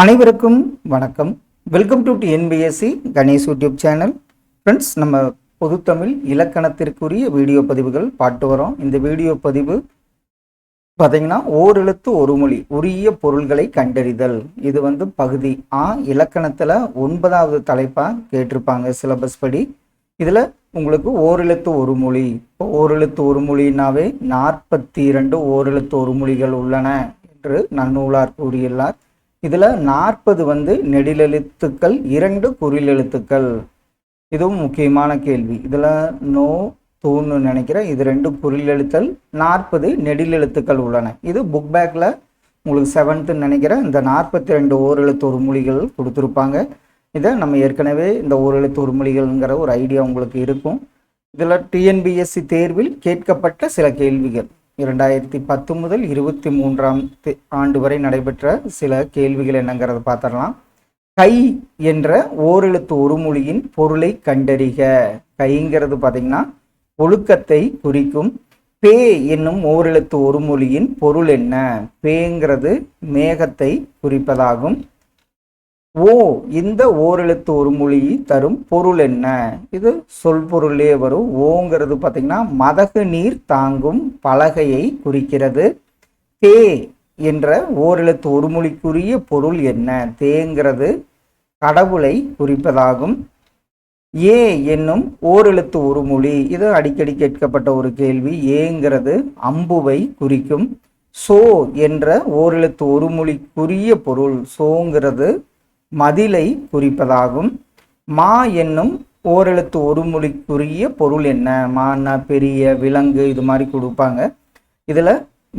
அனைவருக்கும் வணக்கம். Welcome to N P S C Ganesh YouTube channel. Friends நம்ம பொதுத்தமிழ் இலக்கணத்திற்குரிய வீடியோ பதிவுகள் பாட்டு வரோம். இந்த வீடியோ பதிவு பார்த்தீங்கன்னா ஓரெழுத்து ஒரு மொழி உரிய பொருள்களை கண்டறிதல். இது வந்து பகுதி ஆ இலக்கணத்தில் ஒன்பதாவது தலைப்பாக கேட்டிருப்பாங்க சிலபஸ் படி. இதில் உங்களுக்கு ஓரெழுத்து ஒரு மொழி. இப்போ ஓரெழுத்து ஒரு மொழினாவே நாற்பத்தி இரண்டு ஓரெழுத்து ஒரு மொழிகள் உள்ளன என்று நன்னூலார் கூறியுள்ளார். இதில் நாற்பது வந்து நெடிலெழுத்துக்கள் இரண்டு குறிலெழுத்துக்கள். இதுவும் முக்கியமான கேள்வி. இதில் நோ தூன்னு நினைக்கிறேன். இது ரெண்டு குறிலெழுத்தல் நாற்பது நெடிலெழுத்துக்கள் உள்ளன. இது புக் பேக்கில் உங்களுக்கு செவன்த்துன்னு நினைக்கிறேன். இந்த நாற்பத்தி ரெண்டு ஓரெழுத்து ஒரு மொழிகள் கொடுத்துருப்பாங்க. இதை நம்ம ஏற்கனவே இந்த ஓரெழுத்து ஒரு மொழிகள்ங்கிற ஒரு ஐடியா உங்களுக்கு இருக்கும். இதில் டிஎன்பிஎஸ்சி தேர்வில் கேட்கப்பட்ட சில கேள்விகள். இரண்டாயிரத்தி பத்து முதல் இருபத்தி மூன்றாம் ஆண்டு வரை நடைபெற்ற சில கேள்விகள் என்னங்கிறத பார்த்துடலாம். கை என்ற ஓரெழுத்து ஒரு மொழியின் பொருளை கண்டறிக. கைங்கிறது பார்த்தீங்கன்னா ஒழுக்கத்தை குறிக்கும். பே என்னும் ஓரெழுத்து ஒரு மொழியின் பொருள் என்ன? பேங்கிறது மேகத்தை குறிப்பதாகும். ஓ இந்த ஓரெழுத்து ஒரு மொழி தரும் பொருள் என்ன? இது சொல் பொருளே வரும். ஓங்கிறது பார்த்தீங்கன்னா மதகு நீர் தாங்கும் பலகையை குறிக்கிறது. தே என்ற ஓரெழுத்து ஒரு மொழிக்குரிய பொருள் என்ன? தேங்கிறது கடவுளை குறிப்பதாகும். ஏ என்னும் ஓரெழுத்து ஒரு மொழி. இது அடிக்கடி கேட்கப்பட்ட ஒரு கேள்வி. ஏங்கிறது அம்புவை குறிக்கும். சோ என்ற ஓரெழுத்து ஒரு மொழிக்குரிய பொருள். சோங்கிறது மதிலை குறிப்பதாகும். மா என்னும் ஓரெழுத்து ஒரு மொழிக்குரிய பொருள் என்ன? மான்னா பெரிய விலங்கு இது மாதிரி கொடுப்பாங்க. இதில்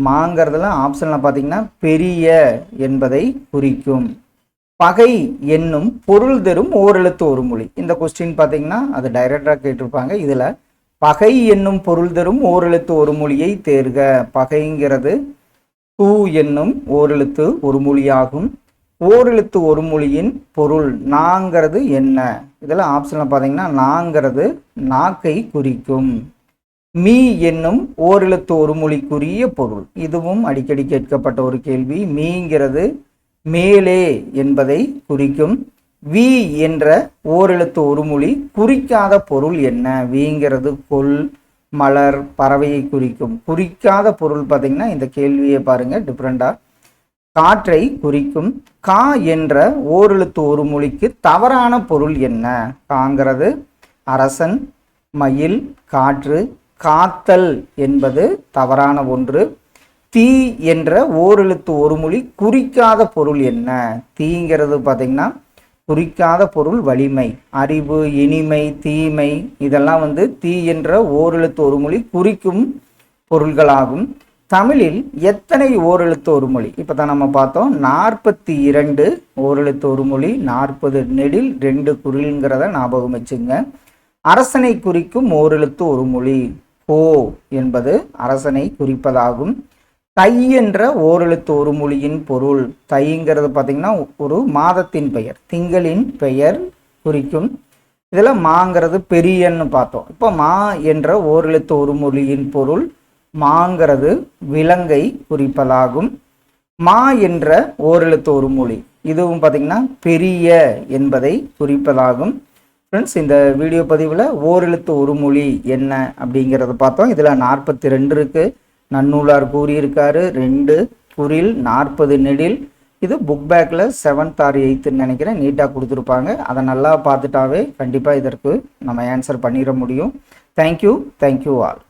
மாங்கிறதுல ஆப்ஷனில் பார்த்தீங்கன்னா பெரிய என்பதை குறிக்கும். பகை என்னும் பொருள் தரும் ஓரெழுத்து ஒரு மொழி. இந்த கொஸ்டின் பார்த்தீங்கன்னா அது டைரக்டாக கேட்டிருப்பாங்க. இதில் பகை என்னும் பொருள் தரும் ஓரெழுத்து ஒரு மொழியை தேர்க. பகைங்கிறது டூ என்னும் ஓரெழுத்து ஒரு மொழியாகும். ஓரெழுத்து ஒரு மொழியின் பொருள். நாங்கிறது என்ன? இதில் ஆப்ஷனில் பார்த்தீங்கன்னா நாங்கிறது நாக்கை குறிக்கும். மீ என்னும் ஓரெழுத்து ஒரு மொழிக்குரிய பொருள். இதுவும் அடிக்கடி கேட்கப்பட்ட ஒரு கேள்வி. மீங்கிறது மேலே என்பதை குறிக்கும். வி என்ற ஓரெழுத்து ஒரு மொழி குறிக்காத பொருள் என்ன? வீங்கிறது கொல் மலர் பறவையை குறிக்கும். குறிக்காத பொருள் பார்த்தீங்கன்னா இந்த கேள்வியை பாருங்கள் டிஃப்ரெண்ட்டாக காற்றை குறிக்கும் கா என்ற ஓரெழுத்து ஒரு மொழிக்கு தவறான பொருள் என்ன? காங்கிறது அரசன் மயில் காற்று காத்தல் என்பது தவறான ஒன்று. தீ என்ற ஓரெழுத்து ஒரு மொழி குறிக்காத பொருள் என்ன? தீங்கிறது பார்த்தீங்கன்னா குறிக்காத பொருள் வலிமை அறிவு இனிமை தீமை. இதெல்லாம் வந்து தீ என்ற ஓரெழுத்து ஒரு மொழி குறிக்கும் பொருள்களாகும். தமிழில் எத்தனை ஓரெழுத்து ஒரு மொழி? இப்போ தான் நம்ம பார்த்தோம் நாற்பத்தி இரண்டு ஓரெழுத்து ஒரு மொழி நாற்பது நெடில் ரெண்டு குரில்ங்கிறத ஞாபகம் வச்சுங்க. அரசனை குறிக்கும் ஓரெழுத்து ஒரு மொழி போ என்பது அரசனை குறிப்பதாகும். தை என்ற ஓரெழுத்து ஒரு மொழியின் பொருள் தைங்கிறது பார்த்திங்கன்னா ஒரு மாதத்தின் பெயர் திங்களின் பெயர் குறிக்கும். இதில் மாங்கிறது பெரியன்னு பார்த்தோம். இப்போ மா என்ற ஓரெழுத்து ஒரு மொழியின் பொருள் மாங்கிறது விலங்கை குறிப்பதாகும் மா என்ற ஓரெழுத்து ஒரு மொழி. இதுவும் பார்த்தீங்கன்னா பெரிய என்பதை குறிப்பதாகும். ஃப்ரெண்ட்ஸ் இந்த வீடியோ பதிவில் ஓரெழுத்து ஒரு மொழி என்ன அப்படிங்கிறத பார்த்தோம். இதில் நாற்பத்தி ரெண்டு இருக்குது நன்னூலார் கூறியிருக்காரு. ரெண்டு குரில் நாற்பது நெடில். இது புக் பேக்கில் செவன்த் ஆர் எயித்துன்னு நினைக்கிறேன். நீட்டாக கொடுத்துருப்பாங்க. அதை நல்லா பார்த்துட்டாவே கண்டிப்பாக இதற்கு நம்ம ஆன்சர் பண்ணிட முடியும். Thank you thank you all